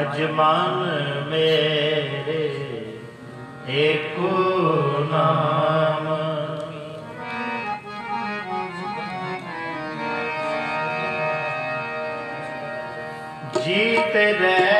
ਅਜ ਮਨ ਮੇਰੇ ਏਕੋ ਨਾਮ। ਜੀਤ ਰਹਿ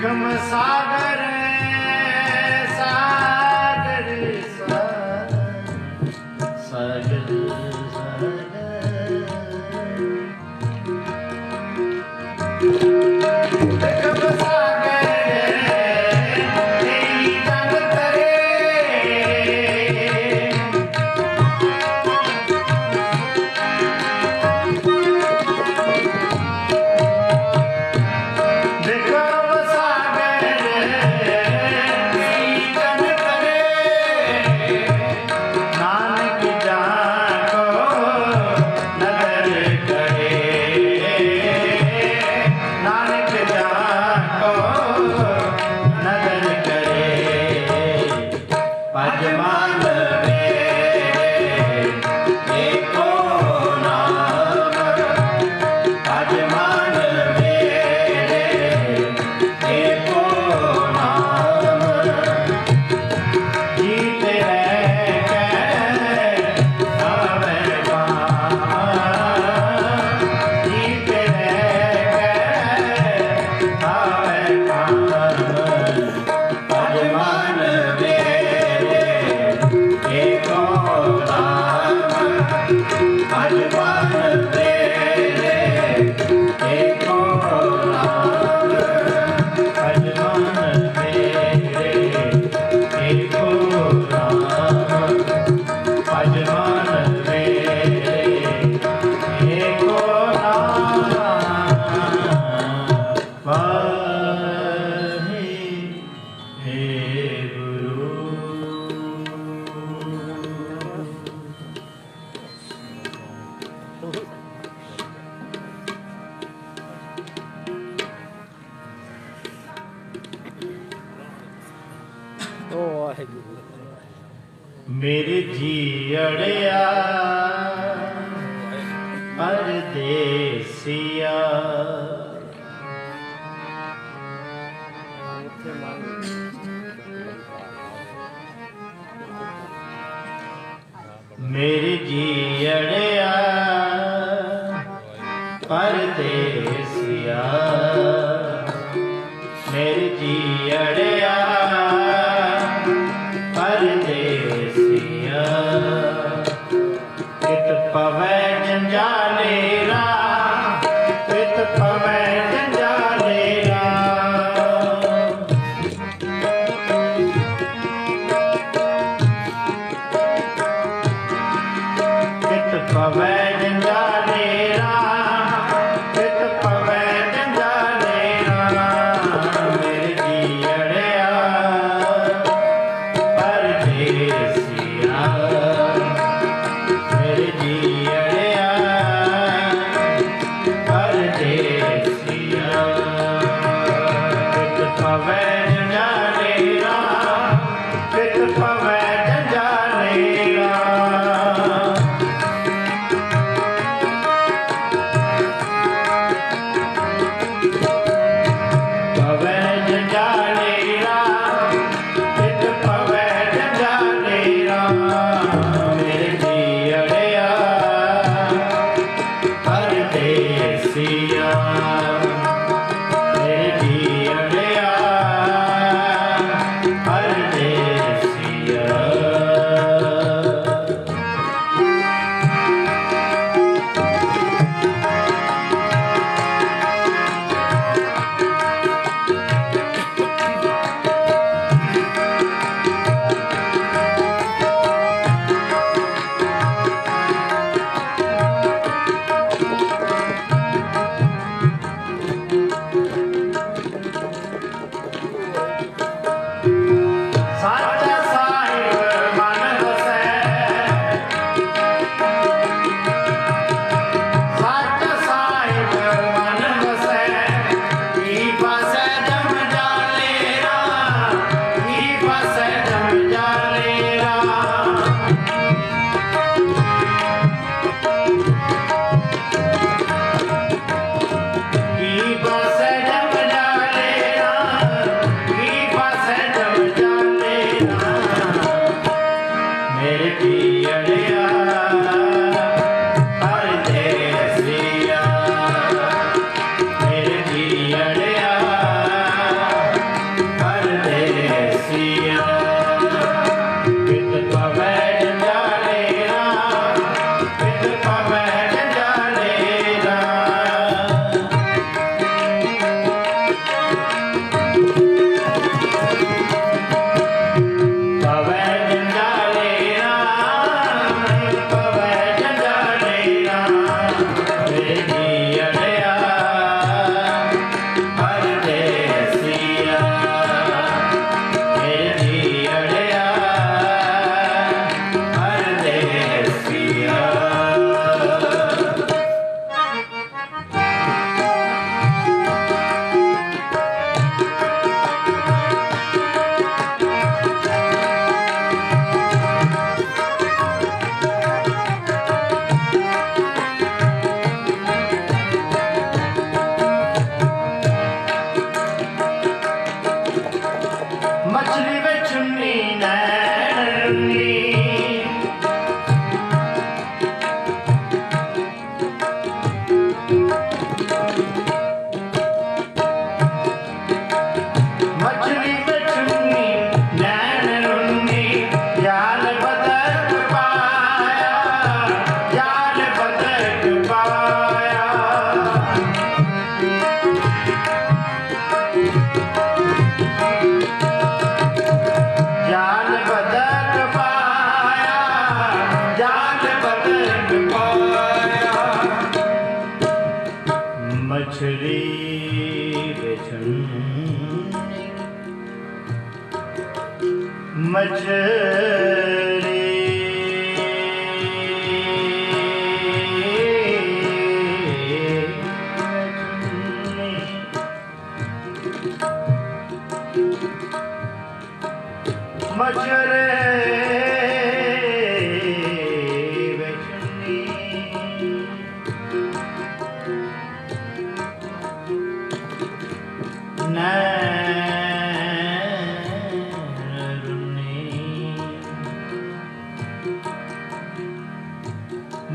खम सागर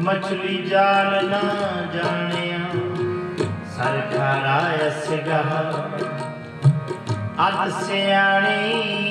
ਮਛਲੀ ਜਾਲ ਨਾ ਜਾਣਿਆ ਸਰਖਾ ਰਾਇ ਸਿਗਹ ਅਤ ਸਿਆਣੀ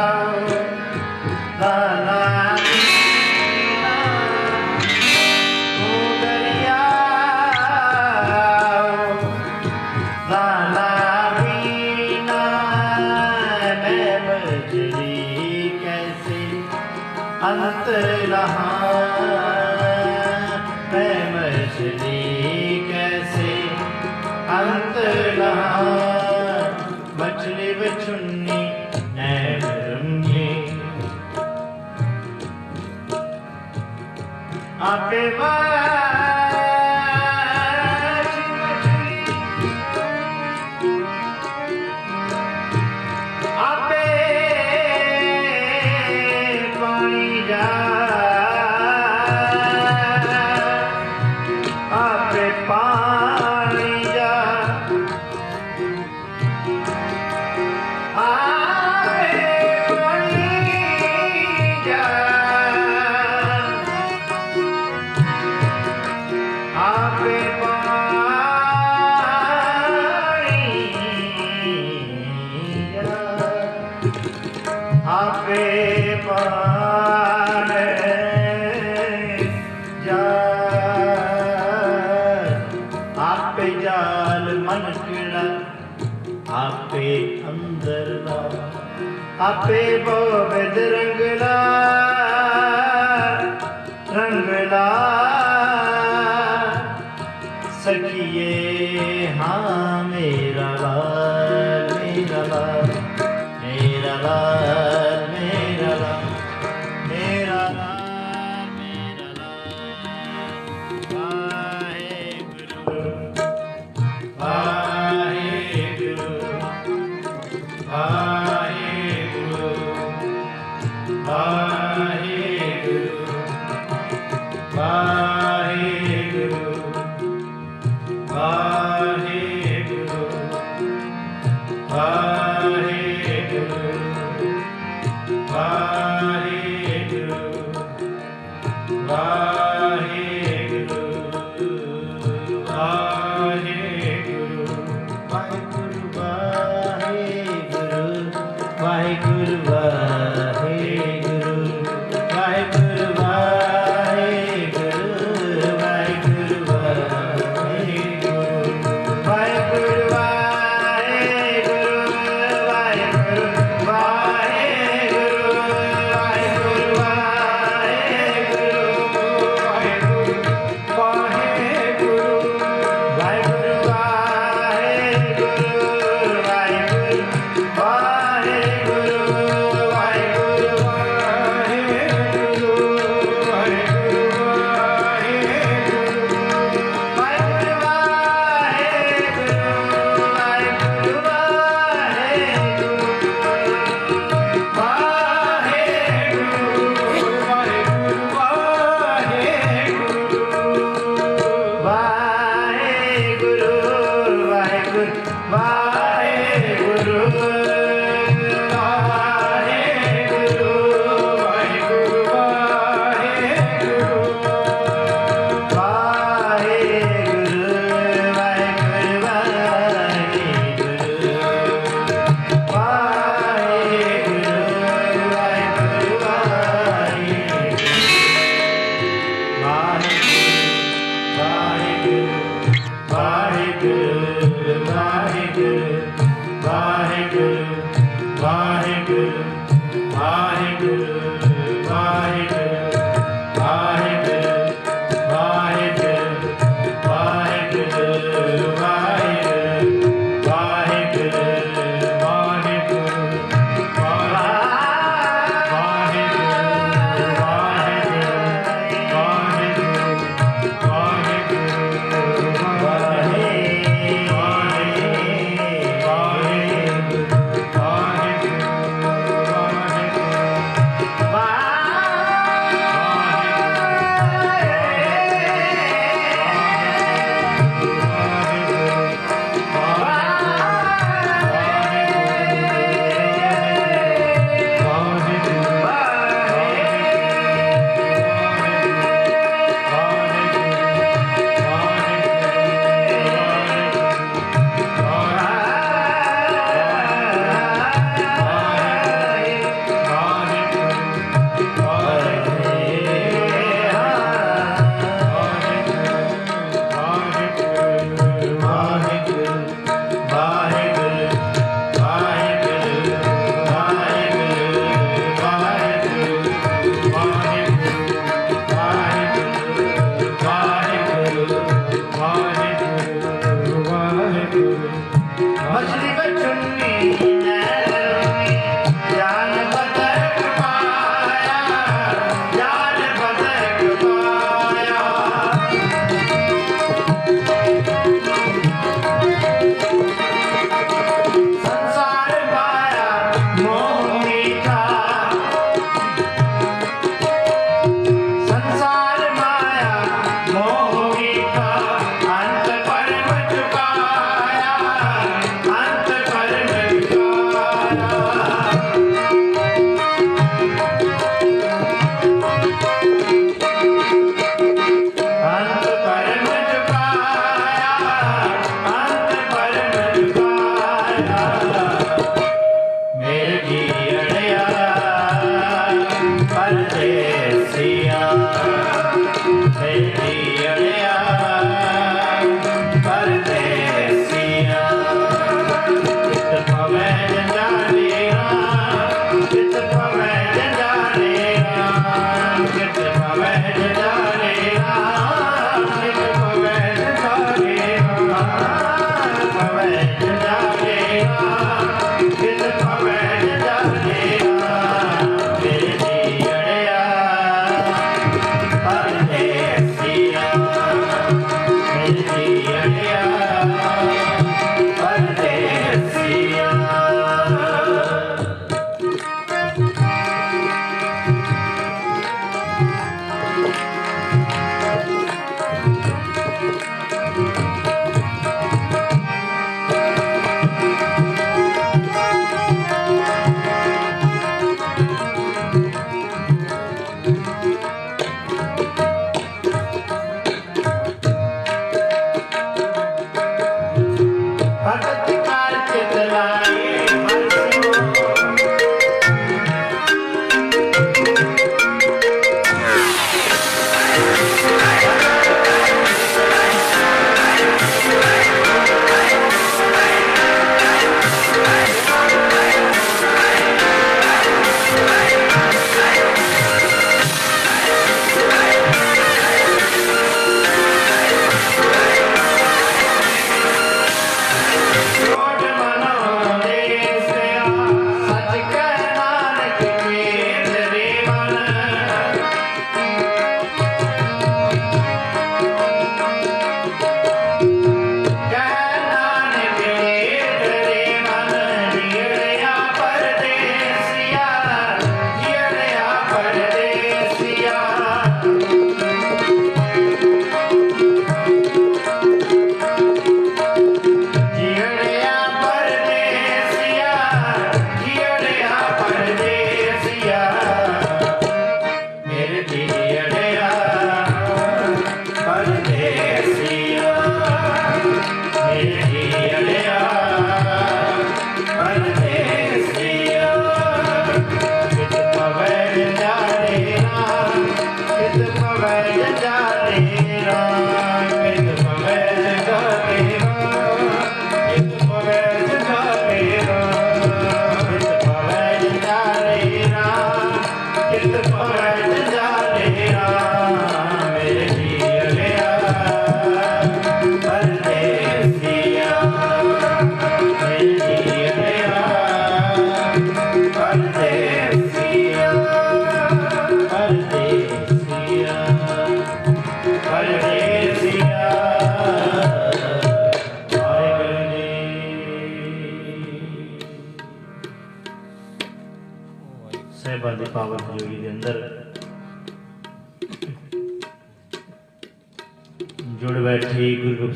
that i'm gonna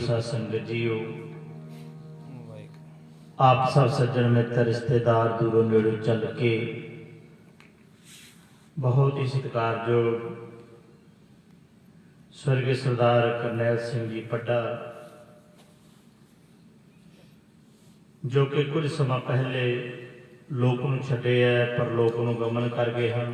ਸਾਹਿਬ ਸੰਗਤ ਜੀਓ। ਆਪ ਸਭ ਸੱਜਣ ਮਿੱਤਰ ਰਿਸ਼ਤੇਦਾਰ ਦੂਰੋਂ ਨੇੜੋਂ ਚੱਲ ਕੇ ਬਹੁਤ ਹੀ ਸਤਿਕਾਰਯੋਗ ਸਵਰਗੀ ਸਰਦਾਰ ਕਰਨੈਲ ਸਿੰਘ ਜੀ ਪੱਡਾ ਜੋ ਕਿ ਕੁਝ ਸਮਾਂ ਪਹਿਲੇ ਲੋਕ ਨੂੰ ਛੱਡੇ ਹੈ ਪਰ ਲੋਕ ਨੂੰ ਗਮਨ ਕਰ ਗਏ ਹਨ।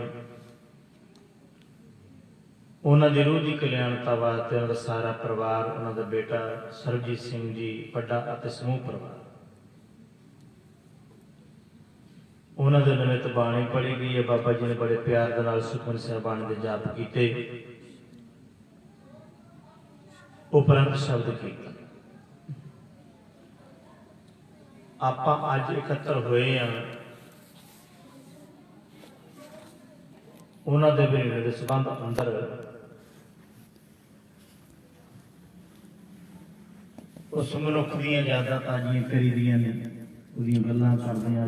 ਉਹਨਾਂ ਦੀ ਰੂਹ ਦੀ ਕਲਿਆਣਤਾ ਵਾਸਤੇ ਉਹਨਾਂ ਦਾ ਸਾਰਾ ਪਰਿਵਾਰ, ਉਹਨਾਂ ਦਾ ਬੇਟਾ ਸਰਬਜੀਤ ਸਿੰਘ ਜੀ, ਵੱਡਾ ਅਤੇ ਸਮੂਹ ਪਰਿਵਾਰ। ਉਹਨਾਂ ਦੇ ਨਿਮਿਤ ਬਾਣੀ ਪੜ੍ਹੀ ਗਈ ਹੈ, ਬਾਬਾ ਜੀ ਨੇ ਬੜੇ ਪਿਆਰ ਦੇ ਨਾਲ ਸੁਖਮਨ ਸਾਹਿਬਾਨ ਦੇ ਜਾਪ ਕੀਤੇ। ਉਪਰੰਤ ਸ਼ਬਦ ਕੀਰਤਨ। ਆਪਾਂ ਅੱਜ ਇਕੱਤਰ ਹੋਏ ਆ ਉਹਨਾਂ ਦੇ ਵੇਲੇ ਦੇ ਸੰਬੰਧ ਅੰਦਰ ਉਸ ਮਨੁੱਖ ਦੀਆਂ ਯਾਦਾਂ ਤਾਜ਼ੀਆਂ ਕਰੀਦੀਆਂ ਨੇ ਉਹਦੀਆਂ ਗੱਲਾਂ ਕਰਦੇ ਆ